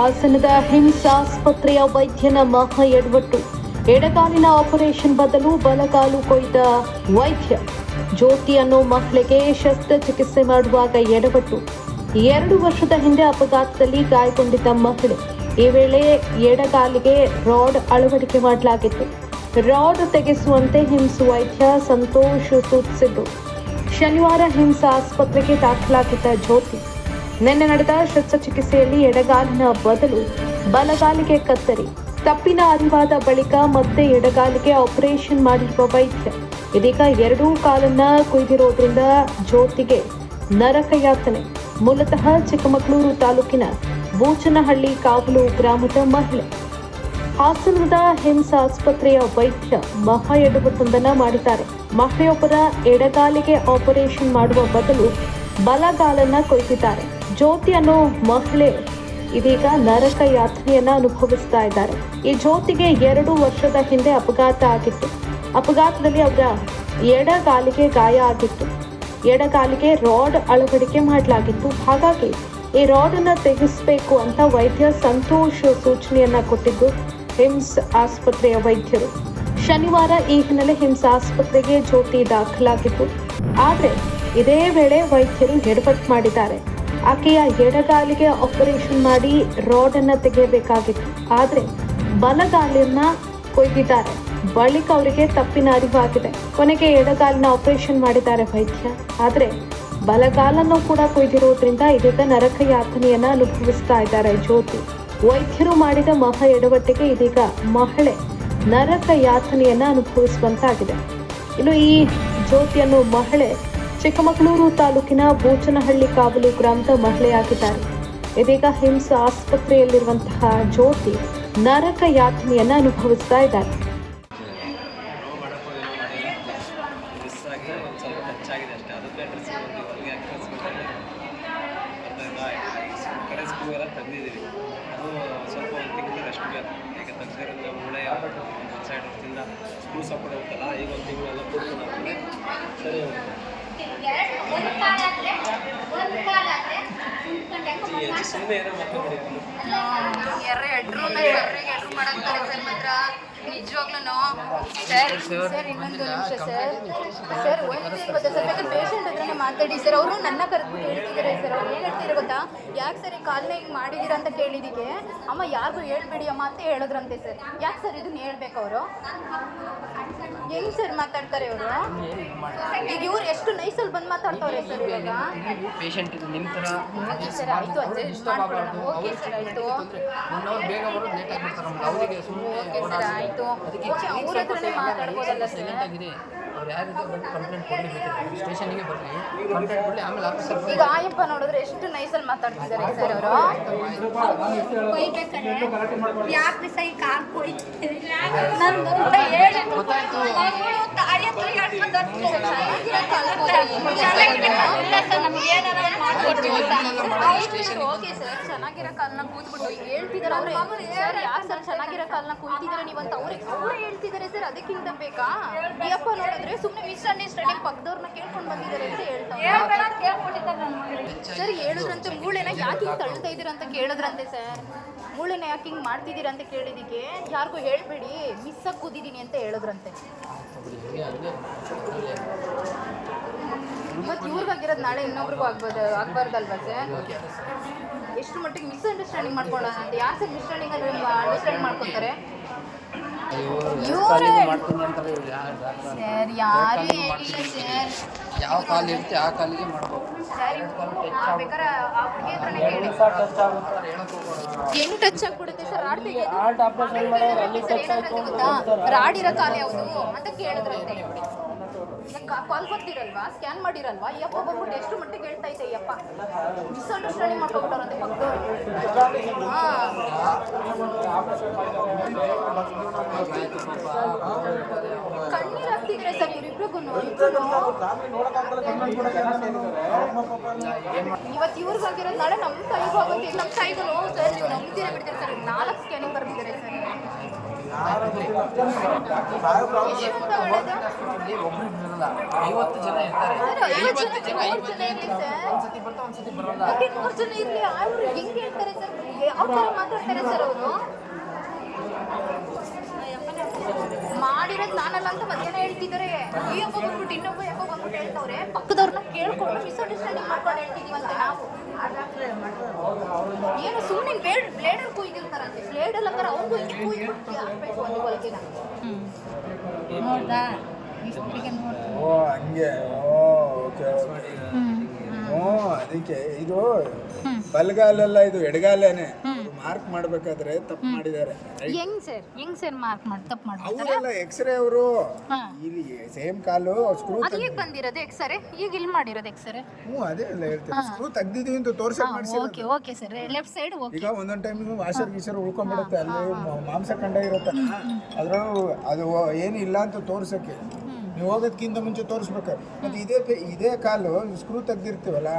ಹಾಸನದ ಹಿಮ್ಸ್ ಆಸ್ಪತ್ರೆಯ ವೈದ್ಯನ ಮಹಾ ಎಡವಟ್ಟು. ಎಡಗಾಲಿನ ಆಪರೇಷನ್ ಬದಲು ಬಲಗಾಲು ಕೊಯ್ದ ವೈದ್ಯ. ಜ್ಯೋತಿ ಅನ್ನೋ ಮಹಿಳೆಗೆ ಶಸ್ತ್ರಚಿಕಿತ್ಸೆ ಮಾಡುವಾಗ ಎಡವಟ್ಟು. ಎರಡು ವರ್ಷದ ಹಿಂದೆ ಅಪಘಾತದಲ್ಲಿ ಗಾಯಗೊಂಡಿದ್ದ ಮಹಿಳೆ. ಈ ವೇಳೆ ಎಡಗಾಲಿಗೆ ರಾಡ್ ಅಳವಡಿಕೆ ಮಾಡಲಾಗಿತ್ತು. ರಾಡ್ ತೆಗೆಸುವಂತೆ ಹಿಂಸ ವೈದ್ಯ ಸಂತೋಷ್ ಸೂಚಿಸಿದ್ದು. ಶನಿವಾರ ಹಿಮ್ಸ್ ಆಸ್ಪತ್ರೆಗೆ ದಾಖಲಾಗಿದ್ದ ಜ್ಯೋತಿ. ನಿನ್ನೆ ನಡೆದ ಶಸ್ತ್ರಚಿಕಿತ್ಸೆಯಲ್ಲಿ ಎಡಗಾಲಿನ ಬದಲು ಬಲಗಾಲಿಗೆ ಕತ್ತರಿ. ತಪ್ಪಿನ ಅರಿವಾದ ಬಳಿಕ ಮತ್ತೆ ಎಡಗಾಲಿಗೆ ಆಪರೇಷನ್ ಮಾಡಿರುವ ವೈದ್ಯ. ಇದೀಗ ಎರಡೂ ಕಾಲನ್ನ ಕುಯ್ದಿರೋದ್ರಿಂದ ಜ್ಯೋತಿಗೆ ನರಕ ಯಾತನೆ ಮೂಲತಃ ಚಿಕ್ಕಮಗಳೂರು ತಾಲೂಕಿನ ಬೂಚನಹಳ್ಳಿ ಕಾವಲು ಗ್ರಾಮದ ಮಹಿಳೆ. ಹಾಸನದ ಹಿಮ್ಸ್ ಆಸ್ಪತ್ರೆಯ ವೈದ್ಯ ಮಹಾ ಎಡವಟ್ಟೊಂದನ್ನ ಮಾಡಿದ್ದಾರೆ. ಮಹಿಳೆಯೊಬ್ಬರ ಎಡಗಾಲಿಗೆ ಆಪರೇಷನ್ ಮಾಡುವ ಬದಲು ಬಲಗಾಲನ್ನ ಕೊಯ್ದಿದ್ದಾರೆ. ಜ್ಯೋತಿ ಅನ್ನೋ ಮಹಿಳೆ ಇದೀಗ ನರಕ ಯಾತನೆಯನ್ನ ಅನುಭವಿಸ್ತಾ ಇದ್ದಾರೆ. ಈ ಜ್ಯೋತಿಗೆ ಎರಡು ವರ್ಷದ ಹಿಂದೆ ಅಪಘಾತ ಆಗಿತ್ತು. ಅಪಘಾತದಲ್ಲಿ ಅವರ ಎಡಗಾಲಿಗೆ ಗಾಯ ಆಗಿತ್ತು. ಎಡಗಾಲಿಗೆ ರಾಡ್ ಅಳವಡಿಕೆ ಮಾಡಲಾಗಿತ್ತು. ಹಾಗಾಗಿ ಈ ರಾಡ್ ಅನ್ನ ತೆಗೆಸಬೇಕು ಅಂತ ವೈದ್ಯ ಸಂತೋಷ್ ಸೂಚನೆಯನ್ನ ಕೊಟ್ಟಿದ್ದು ಹಿಮ್ಸ್ ಆಸ್ಪತ್ರೆಯ ವೈದ್ಯರು. ಶನಿವಾರ ಈ ಹಿನ್ನೆಲೆ ಹಿಮ್ಸ್ ಆಸ್ಪತ್ರೆಗೆ ಜ್ಯೋತಿ ದಾಖಲಾಗಿತ್ತು. ಆದರೆ ಇದೇ ವೇಳೆ ವೈದ್ಯರು ಎಡವಟ್ಟು ಮಾಡಿದ್ದಾರೆ. ಆಕೆಯ ಎಡಗಾಲಿಗೆ ಆಪರೇಷನ್ ಮಾಡಿ ರಾಡನ್ನು ತೆಗೆಯಬೇಕಾಗಿತ್ತು. ಆದರೆ ಬಲಗಾಲಿನ ಕೊಯ್ದಿದ್ದಾರೆ. ಬಳಿಕ ಅವರಿಗೆ ತಪ್ಪಿನ ಅರಿವಾಗಿದೆ. ಕೊನೆಗೆ ಎಡಗಾಲಿನ ಆಪರೇಷನ್ ಮಾಡಿದ್ದಾರೆ ವೈದ್ಯ. ಆದರೆ ಬಲಗಾಲನ್ನು ಕೂಡ ಕೊಯ್ದಿರೋದ್ರಿಂದ ಇದೀಗ ನರಕ ಯಾತನೆಯನ್ನ ಅನುಭವಿಸ್ತಾ ಇದ್ದಾರೆ ಜ್ಯೋತಿ. ವೈದ್ಯರು ಮಾಡಿದ ಮಹಾ ಎಡವಟ್ಟಿಗೆ ಇದೀಗ ಮಹಿಳೆ ನರಕ ಯಾತನೆಯನ್ನ ಅನುಭವಿಸುವಂತಾಗಿದೆ. ಇನ್ನು ಈ ಜ್ಯೋತಿಯನ್ನು ಮಹಿಳೆ ಚಿಕ್ಕಮಗಳೂರು ತಾಲೂಕಿನ ಬೂಚನಹಳ್ಳಿ ಕಾವಲು ಗ್ರಾಮದ ಮಹಿಳೆಯಾಗಿದ್ದಾರೆ. ಇದೀಗ ಹಿಂಸಾ ಆಸ್ಪತ್ರೆಯಲ್ಲಿರುವಂತಹ ಜ್ಯೋತಿ ನರಕ ಯಾತನೆಯನ್ನು ಅನುಭವಿಸ್ತಾ ಇದ್ದಾರೆ. ಸರಿ ಸುಮ್ಮನೆ ಎರ್ರ ಎಡ್ರು ಸರ್ರಿಗೆ ಎಡ್ರು ಮಾಡಾಕ್ತಾರೆ ಸರ್ ಮಾತ್ರ? ನಿಜವಾಗ್ಲೂ ಸರ್ ಸರ್ ಇನ್ನೊಂದು ನಿಮಿಷ ಸರ್. ಸರ್ ಒಂದು ಗೊತ್ತಾ? ಸರ್ ಬೇಕಾದ್ರೆ ಪೇಷಂಟ್ ಹತ್ರನೇ ಮಾತಾಡಿ ಸರ್ ಅವರು ನನ್ನ ಕರೆದು ಹೇಳ್ತಿದ್ದಾರೆ ಸರ್. ಅವ್ರು ಏನು ಹೇಳ್ತಿದ್ದಾರೆ ಗೊತ್ತಾ? ಯಾಕೆ ಸರ್ ಈ ಕಾಲನ್ನ ಹಿಂಗೆ ಮಾಡಿದ್ದೀರಾ ಅಂತ ಕೇಳಿದಕ್ಕೆ ಅಮ್ಮ ಯಾರಿಗೂ ಹೇಳ್ಬೇಡಿ ಅಮ್ಮ ಅಂತ ಹೇಳಿದ್ರಂತೆ ಸರ್. ಯಾಕೆ ಸರ್ ಇದನ್ನ ಹೇಳ್ಬೇಕು ಅವರು? ಹೆಂಗ್ ಸರ್ ಮಾತಾಡ್ತಾರೆ ಅವರು? ಈಗ ಇವ್ರು ಎಷ್ಟು ನೈಸಲ್ಲಿ ಬಂದು ಮಾತಾಡ್ತಾವ್ರೆ ಸರ್ ಇವಾಗ? ಪೇಷಂಟ್ ನಿಮ್ಮ ಥರ ಓಕೆ ಸರ್ ಆಯ್ತು ಅಡ್ಜಸ್ಟ್ ಮಾಡ್ಕೊಳ್ಳೋಣ ಓಕೆ ಸರ್ ಆಯಿತು. ಓಕೆ ಸರ್ ಆಯ್ತು ಓಕೆ ಅವ್ರ ಹತ್ರನೇ ಮಾತಾಡ್ಬೋದಲ್ಲ ಸರ್? ಸೈಲೆಂಟ್ ಆಗಿದೆ? ಅವ್ರು ಯಾರಿದೆ ಬಂದು ಕಂಪ್ಲೇಂಟ್ ಕೊಡಲೇಬೇಕು ಸ್ಟೇಷನ್ಗೆ ಬರಲಿ. ಕಂಪ್ಲೇಂಟ್ ಕೊಡಲಿ ಆಮೇಲೆ ಆಫೀಸರ್ ಈಗ ಆಯಪ್ಪ ನೋಡಿದ್ರೆ ಎಷ್ಟು ನೈಸಲ್ಲಿ ಮಾತಾಡ್ತಿದ್ದಾರೆ ಸರ್ ಅವರು. ಯಾಕೆ ಸೈ ಕಾರ್ ಕೊಯ್ತಿದ್ದೀರಿ ಓಕೆ ಸರ್ ಚೆನ್ನಾಗಿರೋ ಕಾಲನ್ನ ಕೂತ್ಬಿಟ್ಟು ಹೇಳ್ತಿದ್ದಾರೆ ಅವ್ರೆ ಸರ್ ಯಾಕೆ ಸರ್ ಚೆನ್ನಾಗಿರೋ ಕಾಲನ್ನ ಕೂತಿದ್ದಾರೆ ನೀವು ಅಂತ ಅವ್ರಿಗೆ ಅವ್ರು ಹೇಳ್ತಿದ್ದಾರೆ ಸರ್. ಅದಕ್ಕಿಂತ ಬೇಕಾ? ಯಪ್ಪ ಅಪ್ಪ ನೋಡಿದ್ರೆ ಸುಮ್ಮನೆ ಮಿಸ್ಅಂಡರ್ಸ್ಟ್ಯಾಂಡಿಂಗ್ ಪಕ್ಕದವ್ರನ್ನ ಕೇಳ್ಕೊಂಡು ಬಂದಿದ್ದಾರೆ ಅಂತ ಹೇಳ್ತಾರೆ. ಸರ್ ಹೇಳಿದ್ರಂತೆ ಮೂಳೆನ ಯಾಕೆ ಹಿಂಗೆ ತಳ್ತಾ ಇದ್ದೀರಂತ ಅಂತ ಕೇಳಿದ್ರಂತೆ ಸರ್? ಮೂಳೆನ ಯಾಕೆ ಹಿಂಗೆ ಮಾಡ್ತಿದ್ದೀರಾ ಅಂತ ಕೇಳಿದಕ್ಕೆ ಯಾರಿಗೂ ಹೇಳ್ಬೇಡಿ. ಮಿಸ್ ಆಗಿ ಕೂತಿದ್ದೀನಿ ಅಂತ ಹೇಳಿದ್ರಂತೆ. ಇವತ್ತು ಇವ್ರಿಗಾಗಿರೋದು ನಾಳೆ ಇನ್ನೊಬ್ರಿಗೂ ಆಗ್ಬೋದು ಆಗ್ಬಾರ್ದಲ್ವಾ ಸರ್? ಎಷ್ಟು ಮಟ್ಟಿಗೆ ಮಿಸ್ ಅಂಡರ್ಸ್ಟ್ಯಾಂಡಿಂಗ್ ಮಾಡ್ಕೊಳ್ಳೋಣ ಅಂತ. ಯಾರು ಸರ್ ಮಿಸ್ಅಂಡರ್ಸ್ಟ್ಯಾಂಡಿಂಗ್ ಅಂಡರ್ಸ್ಟ್ಯಾಂಡ್ ಮಾಡ್ಕೊತಾರೆ ಇವ್ರು ಸರ್ ಯಾರು ಹೇಳಿಲ್ಲ ಸರ್. ಯಾವ ಕಾಲ್ ಇರುತ್ತೆ ಆ ಕಾಲಿಗೆ ಮಾಡ್ಬೋದು. ಹೆಂಗ್ ಟಚ್ ಆಗ್ಬಿಡುತ್ತೆ ಸರ್? ರಾಡ್ ರಾಡ್ ಇರೋ ಕಾಲ ಯಾವುದು ಅಂತ ಕೇಳಿದ್ರಂತೆ. ಕಾಲ್ ಗೊತ್ತಿರಲ್ವಾ ಸ್ಕ್ಯಾನ್ ಮಾಡಿರಲ್ವಾ? ಯಪ್ಪ ಬಂದ್ಬಿಟ್ಟು ಎಷ್ಟು ಮಟ್ಟಿಗೆ ಹೇಳ್ತಾ ಇದ್ದೆ ಯಪ್ಪ ಮಿಸ್ಅಂಡರ್ಸ್ಟ್ಯಾಂಡಿಂಗ್ ಮಾಡ್ಕೊಬಿಟ್ಟಾರಂತೆ ಪಕ್ಕದವ್ರು ಹಾಂ. ಕಣ್ಣೀರು ಹಾಕ್ತಿದ್ರೆ ಸರ್ ಇವ್ರಿಬ್ರಿಗೂ ಇವತ್ತು ಇವ್ರಿಗಾಗಿರೋದು ನಾಳೆ ನಮ್ಮ ತಾಯಿಗೂ ಆಗುತ್ತೆ. ನಮ್ಮ ತಾಯಿಗೂ ಸರ್. ನೀವು ನಂಬ್ತೀರ ಬಿಡ್ತೀರ ಸರ್? ನಾಲ್ಕು ಸ್ಕ್ಯಾನಿಂಗ್ ಬರ್ತಿದ್ದಾರೆ ಜನ ಇರ್ತಾರೆ ಐವತ್ತು ಜನ ಜನ ಬರ್ತಾ ಅವ್ರು ಹೇಳ್ತಾರೆ ಸರ್ ಮಾಡಿರೋದು ನಾನಲ್ಲ ಅಂತ ಮಧ್ಯಾಹ್ನ ಹೇಳ್ತಿದ್ದಾರೆ ಈ ಹಬ್ಬ ಬಂದ್ಬಿಟ್ಟು ಇನ್ನೊಬ್ಬ ಹೇಳ್ತವ್ರೆ ಪಕ್ಕದವ್ರನ್ನ ಕೇಳ್ಕೊಂಡು ಮಿಸ್ಅಂಡರ್ಸ್ಟ್ಯಾಂಡಿಂಗ್ ಮಾಡ್ಕೊಂಡು ಹೇಳ್ತಿದೀವಂತೆ ನಾವು. ಏನು ಸುಮ್ಮನೆ ಬ್ಲೇಡ್ ಬ್ಲೇಡಲ್ಲಿ ಕುಯ್ದಿರ್ತಾರಂತೆ ಬ್ಲೇಡಲ್ಲಿ ಅಂದ್ರೆ ಅವ್ರಿಗೂ ಹಿಂಗೆ ಕುಯ್ದ್ಬಿಟ್ಟು ಹಾಕ್ಬೇಕು ನೋಡ್ದಾ? ಓ ಹಂಗೆ. ಓ ಓಕೆ ಹ್ಞೂ ಅದಕ್ಕೆ ಇದು ಬಲಗಾಲೆಲ್ಲ ಇದು ಎಡಗಾಲೇನೆ. ಮಾರ್ಕ್ ಮಾಡ್ಬೇಕಾದ್ರೆ ತಪ್ಪು ಮಾಡಿದ್ದಾರೆ ಹೆಂಗ್ ಸರ್? ಹೆಂಗ್ ಸರ್ ಮಾರ್ಕ್ ಮಾಡಿ ತಪ್ಪು ಮಾಡ್ತಾರೆ ಅವರೆಲ್ಲ ಎಕ್ಸ್ರೇ ಅವರು. ಇಲ್ಲಿ ಸೇಮ್ ಕಾಲು ಸ್ಕ್ರೂ ಅದು ಈಗ ಬಂದಿರೋದು ಎಕ್ಸರೆ ಈಗ ಇಲ್ಲಿ ಮಾಡಿರೋದು ಎಕ್ಸರೆ ಹ್ಞೂ ಅದೇ ಎಲ್ಲ ಹೇಳ್ತೀನಿ. ಸ್ಕ್ರೂ ತೆಗ್ದಿದೀವಿ ಅಂತ ತೋರ್ಸಕ್ ಮಾಡ್ಸಿ okay okay sir. Left side okay. ಈಗ ಒಂದೊಂದು ಟೈಮ್ ವಾಷರ್ ಗೀಸರ್ ಉಳ್ಕೊಂಡ್ಬಿಡುತ್ತೆ ಅಲ್ಲಿ ಮಾಂಸ ಕಂಡ ಇರುತ್ತಲ್ಲ ಅದ್ರಲ್ಲೂ ಅದು ಏನು ಇಲ್ಲ ಅಂತ ತೋರ್ಸಕ್ಕೆ. ನೀವು ಹೋಗೋದಕ್ಕಿಂತ ಮುಂಚೆ ತೋರಿಸ್ಬೇಕು. ಮತ್ತು ಇದೇ ಇದೇ ಕಾಲು ಸ್ಕ್ರೂ ತೆಗ್ದಿರ್ತೀವಲ್ಲ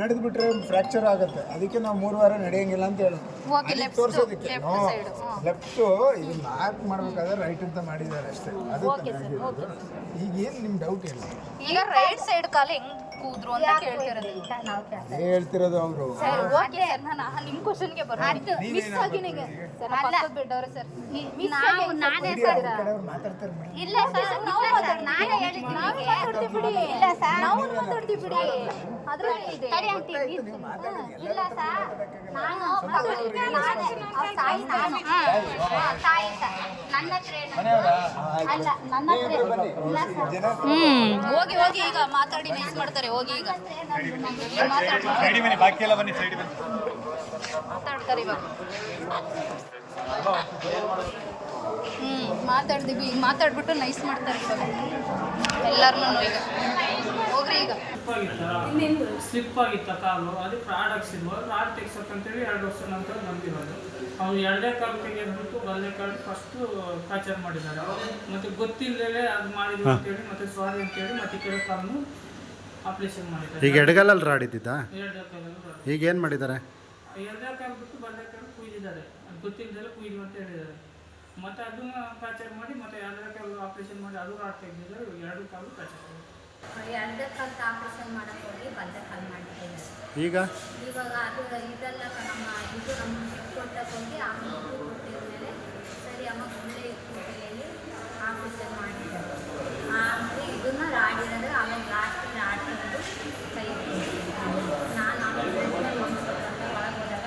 ನಡೆದು ಬಿಟ್ರೆ ಫ್ರಾಕ್ಚರ್ ಆಗುತ್ತೆ. ಅದಕ್ಕೆ ನಾವು ಮೂರು ವಾರ ನಡೆಯಂಗಿಲ್ಲ ಅಂತ ಹೇಳೋದು. ತೋರಿಸೋದಕ್ಕೆ. ಲೆಫ್ಟ್ ಇದು ಮಾರ್ಕ್ ಮಾಡ್ಬೇಕಾದ್ರೆ ರೈಟ್ ಅಂತ ಮಾಡಿದ್ದಾರೆ ಅಷ್ಟೇ. ಅದು ಈಗೇನು ಈಗ ಏನು ನಿಮ್ಮ ಡೌಟ್ ಇಲ್ಲ ಈಗ ರೈಟ್ ಸೈಡ್ ಕಾಲು ಹೆಂಗ್ ಕೂದ್ರು ಅಂತ ಕೇಳ್ತಿರೋದು ಹೇಳ್ತಿರೋದು ಅವರು. ಸರ್ ಓಕೆ ಸರ್ ನಾನು ನಿಮ್ಮ ಕ್ವಶನ್ಗೆ ಬರ್ತೀನಿ. ಮಿಸ್ ಆಗಿ ನಿಮಗೆ? ಸರ್ ಪಕ್ಕದ ಬಿಟ್ಟವ್ರೆ ಸರ್. ನಾವು ನಾನೇ ಸರ್. ಇಲ್ಲ ಸರ್ ನಾವು ಮಾತಾಡ್- ನಾನೇ ಹೇಳಿದ್ದು ನಾವು ಮಾತಾಡ್ತೀವಿ ಬಿಡಿ. ಇಲ್ಲ ಸರ್ ನಾವು ಮಾತಾಡ್ತೀವಿ ಬಿಡಿ. ಅದರಲ್ಲಿ ಇದೆ. ಸರಿ ಆಂಟಿ ಇಲ್ಲ ಸರ್ ನಾನು ತಾಯಿ ನಾನು ತಾಯಿ ಸರ್. ನನ್ನ ಹತ್ರ ಏನು? ಅಲ್ಲ ನನ್ನ ಸರ್. ಹ್ಮ್. ಹೋಗಿ ಹೋಗಿ ಈಗ ಮಾತಾಡಿ ಮಿಸ್ ಮಾಡ್ತಾರೆ. ಹೋಗಿ ಈಗ ಮಾತಾಡ್ತಾರೆ ಮಾತಾಡ್ತಾರೆ ಇವಾಗ. ಹ್ಮ್ ಮಾತಾಡ್ತೀವಿ ಈಗ ಮಾತಾಡ್ಬಿಟ್ಟು ನೈಸ್ ಮಾಡ್ತಾರೆ ಇವಾಗ. ಎಲ್ಲಾರು ಈಗ. ಹೋಗ್ರಿ ಈಗ. ಸ್ಲಿಪ್ ಆಗಿತ್ತ ಕಾಲು? ಅದಕ್ಕೆ ಪ್ರಾಡಕ್ಟ್ಸ್ ಹಾಕ್ಸಿದ್ವು ರಾಡ್ ತೆಗ್ಸಕ್ಕಂತೇಳಿ ಎರಡು ವರ್ಷ ನಂತರ ಬಂದಿರೋದು. ಅವ್ನು ಎರಡನೇ ಕಾಲು ತೆಗೆದ್ಬಿಟ್ಟು ಬಲ್ಲೆ ಕಾಲು ಫಸ್ಟು ಕಾಚಾರ ಮಾಡಿದ್ದಾರೆ. ಮತ್ತು ಗೊತ್ತಿಲ್ಲದೆ ಅದು ಮಾಡಿದ್ರು ಅಂತೇಳಿ ಮತ್ತೆ ಸಾರಿ ಅಂತೇಳಿ ಮತ್ತೆ ಕೆಲವು ಕಾಲನ್ನು ಆಪರೇಷನ್ ಮಾಡಿದ್ದಾರೆ. ಈಗ ಎಡಗಾಲಲ್ಲಿ ರಾಡಿದ್ದಿದ್ದ? ಎರಡೇ ಕಾಲಲ್ಲೂ ರಾಡ್. ಈಗ ಏನು ಮಾಡಿದ್ದಾರೆ? ಎರಡೇ ಕುಯ್ದಿದ್ದಾರೆ. ಅದು ಗೊತ್ತಿಲ್ಲದೆ ಕುಯ್ದು ಅಂತ ಹೇಳಿದ್ದಾರೆ ಮತ್ತೆ ಅದನ್ನ ಮಾಡಿ ಮತ್ತೆ ಎರಡೇ ಕಾಲು ಆಪರೇಷನ್ ಮಾಡಿ ಅದು ರಾಡ್ ತೆಗೆದಿದ್ದಾರೆ ಎರಡು ಕಾಲು ಫ್ರಾಕ್ಚರ್ ಆಗಿದೆ ಎರಡೇ ಕಾಲು ಆಪರೇಷನ್ ಮಾಡಕ್ಕೆ ಹೋಗಿ ಬಂದ ಕಾಲು ಮಾಡಿದ್ದಾರೆ. ಈಗ? ಇವಾಗ ಅದು ಇದೆಲ್ಲ ನಮ್ಮ ಇದು ನಮ್ಮ ಕೊಟ್ಟಕ್ಕೆ ಹೋಗಿ ಕೊಟ್ಟಿದ್ಮೇಲೆ ಸರಿ ಅಮ್ಮ ಒಳ್ಳೆ ಕೂಟಲೆಯಲ್ಲಿ ಆಪರೇಷನ್ ಮಾಡಿದ್ದಾರೆ ಆಮೇಲೆ ಇದನ್ನ ರಾಡಿರೋದು ಆಮೇಲೆ ಲಾಸ್ಟ್ ರಾಡ್ ತೆಗೆದು ಕೈ ನಾನು ಆಮೇಲೆ ಒಳಗೆ ಹೋದಾಗ